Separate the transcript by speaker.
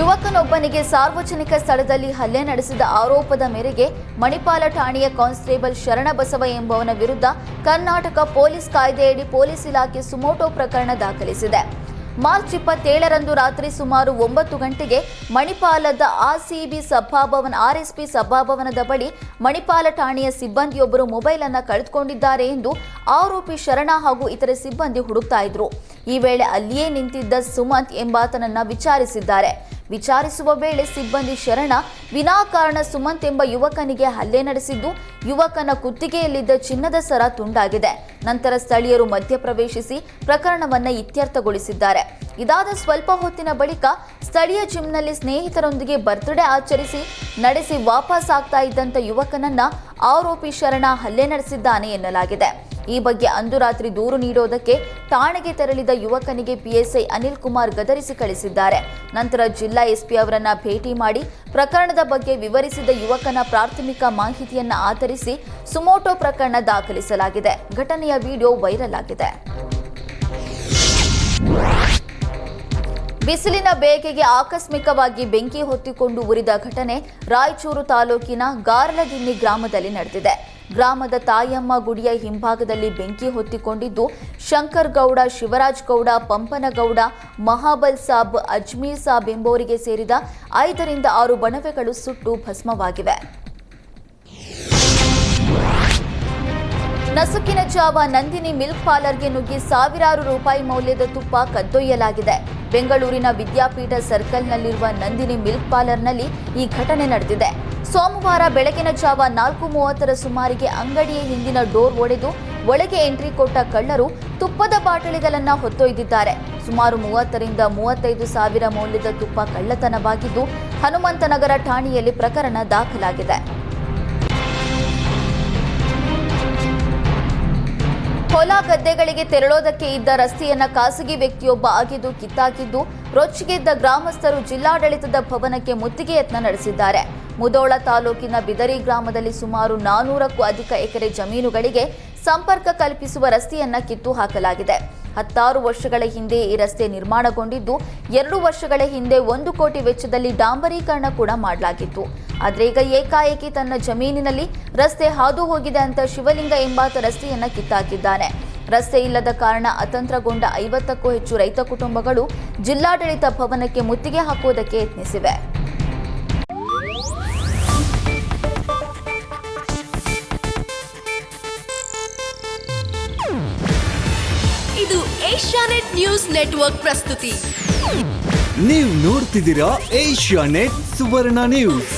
Speaker 1: ಯುವಕನೊಬ್ಬನಿಗೆ ಸಾರ್ವಜನಿಕ ಸ್ಥಳದಲ್ಲಿ ಹಲ್ಲೆ ನಡೆಸಿದ ಆರೋಪದ ಮೇರೆಗೆ ಮಣಿಪಾಲ ಠಾಣೆಯ ಕಾನ್ಸ್ಟೇಬಲ್ ಶರಣಬಸವ ಎಂಬವನ ವಿರುದ್ಧ ಕರ್ನಾಟಕ ಪೊಲೀಸ್ ಕಾಯ್ದೆಯಡಿ ಪೊಲೀಸ್ ಇಲಾಖೆ ಸುಮೋಟೋ ಪ್ರಕರಣ ದಾಖಲಿಸಿದೆ. ಮಾರ್ಚ್ ಇಪ್ಪತ್ತೇಳರಂದು ರಾತ್ರಿ ಸುಮಾರು ಒಂಬತ್ತು ಗಂಟೆಗೆ ಮಣಿಪಾಲದ ಆರ್ಸಿಬಿ ಸಭಾಭವನ, ಆರ್ಎಸ್ಪಿ ಸಭಾಭವನದ ಬಳಿ ಮಣಿಪಾಲ ಠಾಣೆಯ ಸಿಬ್ಬಂದಿಯೊಬ್ಬರು ಮೊಬೈಲ್ ಅನ್ನು ಕಳೆದುಕೊಂಡಿದ್ದಾರೆ ಎಂದು ಆರೋಪಿ ಶರಣ ಹಾಗೂ ಇತರೆ ಸಿಬ್ಬಂದಿ ಹುಡುಕ್ತಾ ಇದ್ರು. ಈ ವೇಳೆ ಅಲ್ಲಿಯೇ ನಿಂತಿದ್ದ ಸುಮಂತ್ ಎಂಬಾತನನ್ನ ವಿಚಾರಿಸಿದ್ದಾರೆ. ವಿಚಾರಿಸುವ ವೇಳೆ ಸಿಬ್ಬಂದಿ ಶರಣ, ವಿನಾಕಾರಣ ಸುಮಂತ್ ಎಂಬ ಯುವಕನಿಗೆ ಹಲ್ಲೆ ನಡೆಸಿದ್ದು ಯುವಕನ ಕುತ್ತಿಗೆಯಲ್ಲಿದ್ದ ಚಿನ್ನದ ಸರ ತುಂಡಾಗಿದೆ. ನಂತರ ಸ್ಥಳೀಯರು ಮಧ್ಯಪ್ರವೇಶಿಸಿ ಪ್ರಕರಣವನ್ನ ಇತ್ಯರ್ಥಗೊಳಿಸಿದ್ದಾರೆ. ಇದಾದ ಸ್ವಲ್ಪ ಹೊತ್ತಿನ ಬಳಿಕ ಸ್ಥಳೀಯ ಜಿಮ್ನಲ್ಲಿ ಸ್ನೇಹಿತರೊಂದಿಗೆ ಬರ್ತ್ಡೇ ಆಚರಿಸಿ ನಡೆಸಿ ವಾಪಸ್ ಆಗ್ತಾ ಇದ್ದಂತ ಯುವಕನನ್ನ ಆರೋಪಿ ಶರಣ ಹಲ್ಲೆ ನಡೆಸಿದ್ದಾನೆ ಎನ್ನಲಾಗಿದೆ. ಈ ಬಗ್ಗೆ ಅಂದು ರಾತ್ರಿ ದೂರು ನೀಡೋದಕ್ಕೆ ಠಾಣೆಗೆ ತೆರಳಿದ ಯುವಕನಿಗೆ ಪಿಎಸ್ಐ ಅನಿಲ್ ಕುಮಾರ್ ಗದರಿಸಿ ಕಳಿಸಿದ್ದಾರೆ. ನಂತರ ಜಿಲ್ಲಾ ಎಸ್ಪಿ ಅವರನ್ನ ಭೇಟಿ ಮಾಡಿ ಪ್ರಕರಣದ ಬಗ್ಗೆ ವಿವರಿಸಿದ ಯುವಕನ ಪ್ರಾಥಮಿಕ ಮಾಹಿತಿಯನ್ನ ಆಧರಿಸಿ ಸುಮೋಟೋ ಪ್ರಕರಣ ದಾಖಲಿಸಲಾಗಿದೆ. ಘಟನೆಯ ವಿಡಿಯೋ ವೈರಲ್ ಆಗಿದೆ. ಬಿಸಿಲಿನ ಬೇಗೆಗೆ ಆಕಸ್ಮಿಕವಾಗಿ ಬೆಂಕಿ ಹೊತ್ತಿಕೊಂಡು ಉರಿದ ಘಟನೆ ರಾಯಚೂರು ತಾಲೂಕಿನ ಗಾರ್ಲಗಿನ್ನಿ ಗ್ರಾಮದಲ್ಲಿ ನಡೆದಿದೆ. ಗ್ರಾಮದ ತಾಯಮ್ಮ ಗುಡಿಯ ಹಿಂಭಾಗದಲ್ಲಿ ಬೆಂಕಿ ಹೊತ್ತಿಕೊಂಡಿದ್ದು ಶಂಕರ್ ಗೌಡ ಶಿವರಾಜ್ ಗೌಡ, ಪಂಪನಗೌಡ, ಮಹಾಬಲ್ ಸಾಬ್, ಅಜ್ಮೀರ್ ಸಾಬ್ ಎಂಬುವರಿಗೆ ಸೇರಿದ ಐದರಿಂದ ಆರು ಬಣವೆಗಳು ಸುಟ್ಟು ಭಸ್ಮವಾಗಿವೆ. ನಸುಕಿನ ಜಾವ ನಂದಿನಿ ಮಿಲ್ಕ್ ಪಾರ್ಲರ್ಗೆ ನುಗ್ಗಿ ಸಾವಿರಾರು ರೂಪಾಯಿ ಮೌಲ್ಯದ ತುಪ್ಪ ಕದ್ದೊಯ್ಯಲಾಗಿದೆ. ಬೆಂಗಳೂರಿನ ವಿದ್ಯಾಪೀಠ ಸರ್ಕಲ್ನಲ್ಲಿರುವ ನಂದಿನಿ ಮಿಲ್ಕ್ ಪಾರ್ಲರ್ನಲ್ಲಿ ಈ ಘಟನೆ ನಡೆದಿದೆ. ಸೋಮವಾರ ಬೆಳಗಿನ ಜಾವ ನಾಲ್ಕು ಮೂವತ್ತರ ಸುಮಾರಿಗೆ ಅಂಗಡಿಯ ಹಿಂದಿನ ಡೋರ್ ಒಡೆದು ಒಳಗೆ ಎಂಟ್ರಿ ಕೊಟ್ಟ ಕಳ್ಳರು ತುಪ್ಪದ ಬಾಟಲಿಗಳನ್ನ ಹೊತ್ತೊಯ್ದಿದ್ದಾರೆ. ಸುಮಾರು ಮೂವತ್ತರಿಂದ ಮೂವತ್ತೈದು ಸಾವಿರ ಮೌಲ್ಯದ ತುಪ್ಪ ಕಳ್ಳತನವಾಗಿದ್ದು ಹನುಮಂತನಗರ ಠಾಣೆಯಲ್ಲಿ ಪ್ರಕರಣ ದಾಖಲಾಗಿದೆ. ಹೊಲ ಗದ್ದೆಗಳಿಗೆ ತೆರಳೋದಕ್ಕೆ ಇದ್ದ ರಸ್ತೆಯನ್ನ ಖಾಸಗಿ ವ್ಯಕ್ತಿಯೊಬ್ಬ ಆಗಿದ್ದು, ಕಿತ್ತಾಕಿದ್ದು. ರೊಚ್ಚಿಗೆದ್ದ ಗ್ರಾಮಸ್ಥರು ಜಿಲ್ಲಾಡಳಿತದ ಭವನಕ್ಕೆ ಮುತ್ತಿಗೆ ಯತ್ನ ನಡೆಸಿದ್ದಾರೆ. ಮುದೋಳ ತಾಲೂಕಿನ ಬಿದರಿ ಗ್ರಾಮದಲ್ಲಿ ಸುಮಾರು ನಾನೂರಕ್ಕೂ ಅಧಿಕ ಎಕರೆ ಜಮೀನುಗಳಿಗೆ ಸಂಪರ್ಕ ಕಲ್ಪಿಸುವ ರಸ್ತೆಯನ್ನ ಕಿತ್ತು ಹಾಕಲಾಗಿದೆ. ಹತ್ತಾರು ವರ್ಷಗಳ ಹಿಂದೆ ಈ ರಸ್ತೆ ನಿರ್ಮಾಣಗೊಂಡಿದ್ದು, ಎರಡು ವರ್ಷಗಳ ಹಿಂದೆ ಒಂದು ಕೋಟಿ ವೆಚ್ಚದಲ್ಲಿ ಡಾಂಬರೀಕರಣ ಕೂಡ ಮಾಡಲಾಗಿತ್ತು. ಆದ್ರೆ ಈಗ ಏಕಾಏಕಿ ತನ್ನ ಜಮೀನಿನಲ್ಲಿ ರಸ್ತೆ ಹಾದು ಹೋಗಿದೆ ಅಂತ ಶಿವಲಿಂಗ ಎಂಬಾತ ರಸ್ತೆಯನ್ನ ಕಿತ್ತಾಕಿದ್ದಾನೆ. ರಸ್ತೆ ಇಲ್ಲದ ಕಾರಣ ಅತಂತ್ರಗೊಂಡ ಐವತ್ತಕ್ಕೂ ಹೆಚ್ಚು ರೈತ ಕುಟುಂಬಗಳು ಜಿಲ್ಲಾಡಳಿತ ಭವನಕ್ಕೆ ಮುತ್ತಿಗೆ ಹಾಕುವುದಕ್ಕೆ ಯತ್ನಿಸಿವೆ.
Speaker 2: ಇದು ಏಷ್ಯಾನೆಟ್ ನ್ಯೂಸ್ ನೆಟ್ವರ್ಕ್ ಪ್ರಸ್ತುತಿ.
Speaker 3: ನೀವು ನೋಡ್ತಿದ್ದೀರಾ ಏಷ್ಯಾನೆಟ್ ಸುವರ್ಣ ನ್ಯೂಸ್.